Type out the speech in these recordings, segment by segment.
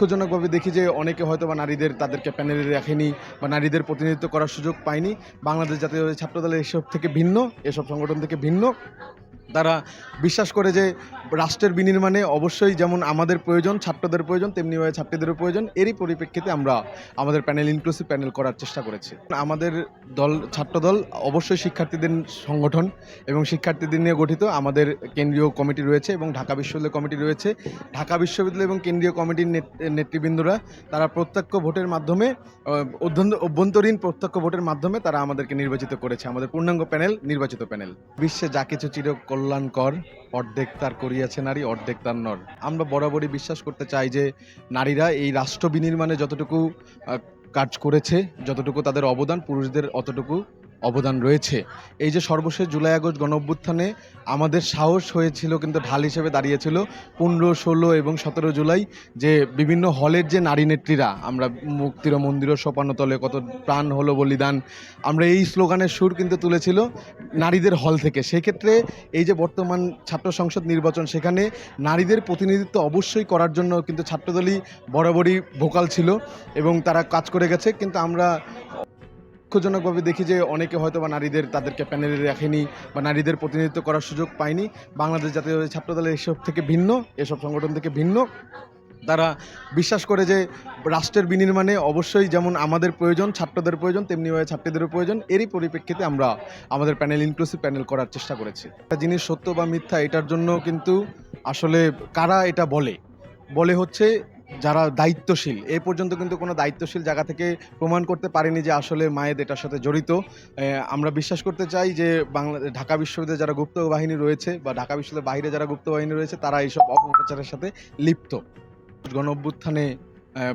দুঃখজনকভাবে দেখি যে অনেকে হয়তো বা নারীদের তাদেরকে প্যানেলে রাখেনি বা নারীদের প্রতিনিধিত্ব করার সুযোগ পায়নি। বাংলাদেশ জাতীয় ছাত্রদলের এসব থেকে ভিন্ন, এসব সংগঠন থেকে ভিন্ন। তারা বিশ্বাস করে যে রাষ্ট্রের বিনির্মাণে অবশ্যই যেমন আমাদের প্রয়োজন, ছাত্রদের প্রয়োজন তেমনিভাবে ছাত্রীদেরও প্রয়োজন। এরই পরিপ্রেক্ষিতে আমরা আমাদের প্যানেল ইনক্লুসিভ প্যানেল করার চেষ্টা করেছি। আমাদের দল, ছাত্রদল অবশ্যই শিক্ষার্থীদের সংগঠন এবং শিক্ষার্থীদের নিয়ে গঠিত। আমাদের কেন্দ্রীয় কমিটি রয়েছে এবং ঢাকা বিশ্ববিদ্যালয় কমিটি রয়েছে। ঢাকা বিশ্ববিদ্যালয় এবং কেন্দ্রীয় কমিটির নেতৃবৃন্দরা তারা প্রত্যক্ষ ভোটের মাধ্যমে অভ্যন্তরীণ প্রত্যক্ষ ভোটের মাধ্যমে তারা আমাদেরকে নির্বাচিত করেছে। আমাদের পূর্ণাঙ্গ প্যানেল নির্বাচিত প্যানেল বিশ্বে যা কিছু চির কল্যাণকর অর্ধেক তার করিয়াছে নারী, অর্ধেক তার নর। আমরা বরাবরই বিশ্বাস করতে চাই যে নারীরা এই রাষ্ট্র বিনির্মাণে যতটুকু কাজ করেছে, যতটুকু তাদের অবদান, পুরুষদের অতটুকু অবদান রয়েছে। এই যে সর্বশেষ জুলাই আগস্ট গণ অভ্যুত্থানে আমাদের সাহস হয়েছিল কিন্তু ঢাল হিসেবে দাঁড়িয়েছিল পনেরো, ষোলো এবং সতেরো জুলাই যে বিভিন্ন হলের যে নারী নেত্রীরা, আমরা মুক্তির মন্দির সোপানতলে কত প্রাণ হলো বলিদান, আমরা এই স্লোগানের সুর কিন্তু তুলেছিল নারীদের হল থেকে। সেক্ষেত্রে এই যে বর্তমান ছাত্র সংসদ নির্বাচন, সেখানে নারীদের প্রতিনিধিত্ব অবশ্যই করার জন্য কিন্তু ছাত্রদলই বরাবরই ভোকাল ছিল এবং তারা কাজ করে গেছে। কিন্তু আমরা দুঃখজনকভাবে দেখি যে অনেকে হয়তো বা নারীদের তাদেরকে প্যানেলে রাখেনি বা নারীদের প্রতিনিধিত্ব করার সুযোগ পায়নি। বাংলাদেশ জাতীয় ছাত্রদলের এসব থেকে ভিন্ন, এসব সংগঠন থেকে ভিন্ন। তারা বিশ্বাস করে যে রাষ্ট্রের বিনির্মাণে অবশ্যই যেমন আমাদের প্রয়োজন, ছাত্রদের প্রয়োজন তেমনিভাবে ছাত্রীদেরও প্রয়োজন। এরই পরিপ্রেক্ষিতে আমরা আমাদের প্যানেল ইনক্লুসিভ প্যানেল করার চেষ্টা করেছি। একটা জিনিস সত্য বা মিথ্যা, এটার জন্য কিন্তু আসলে কারা এটা বলে? বলে হচ্ছে যারা দায়িত্বশীল, এ পর্যন্ত কিন্তু কোনো দায়িত্বশীল জায়গা থেকে প্রমাণ করতে পারেনি যে আসলে মায়েদ এটার সাথে জড়িত। আমরা বিশ্বাস করতে চাই যে বাংলা, ঢাকা বিশ্ববিদ্যালয়ে যারা গুপ্ত বাহিনী রয়েছে বা ঢাকা বিশ্ববিদ্যালয়ের বাইরে যারা গুপ্ত বাহিনী রয়েছে, তারা এইসব অপপ্রচারের সাথে লিপ্ত। গণ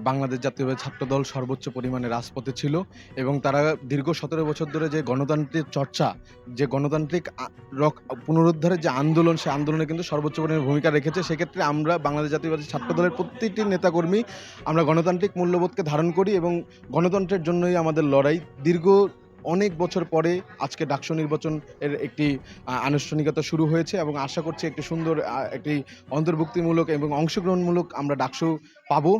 বাংলাদেশ জাতীয় ছাত্রদল সর্বোচ্চ পরিমাণে রাজপথে ছিল এবং তারা দীর্ঘ সতেরো বছর ধরে যে গণতান্ত্রিক চর্চা, যে গণতান্ত্রিক রক- পুনরুদ্ধারের যে আন্দোলন, সে আন্দোলনে কিন্তু সর্বোচ্চ পরিমাণে ভূমিকা রেখেছে। সেক্ষেত্রে আমরা বাংলাদেশ জাতীয়বাদী ছাত্রদলের প্রত্যেকটি নেতাকর্মী আমরা গণতান্ত্রিক মূল্যবোধকে ধারণ করি এবং গণতন্ত্রের জন্যই আমাদের লড়াই। দীর্ঘ অনেক বছর পরে আজকে ডাকসু নির্বাচন এর একটি আনুষ্ঠানিকতা শুরু হয়েছে এবং আশা করছি একটি সুন্দর একটি অন্তর্ভুক্তিমূলক এবং অংশগ্রহণমূলক আমরা ডাকসু পাবো।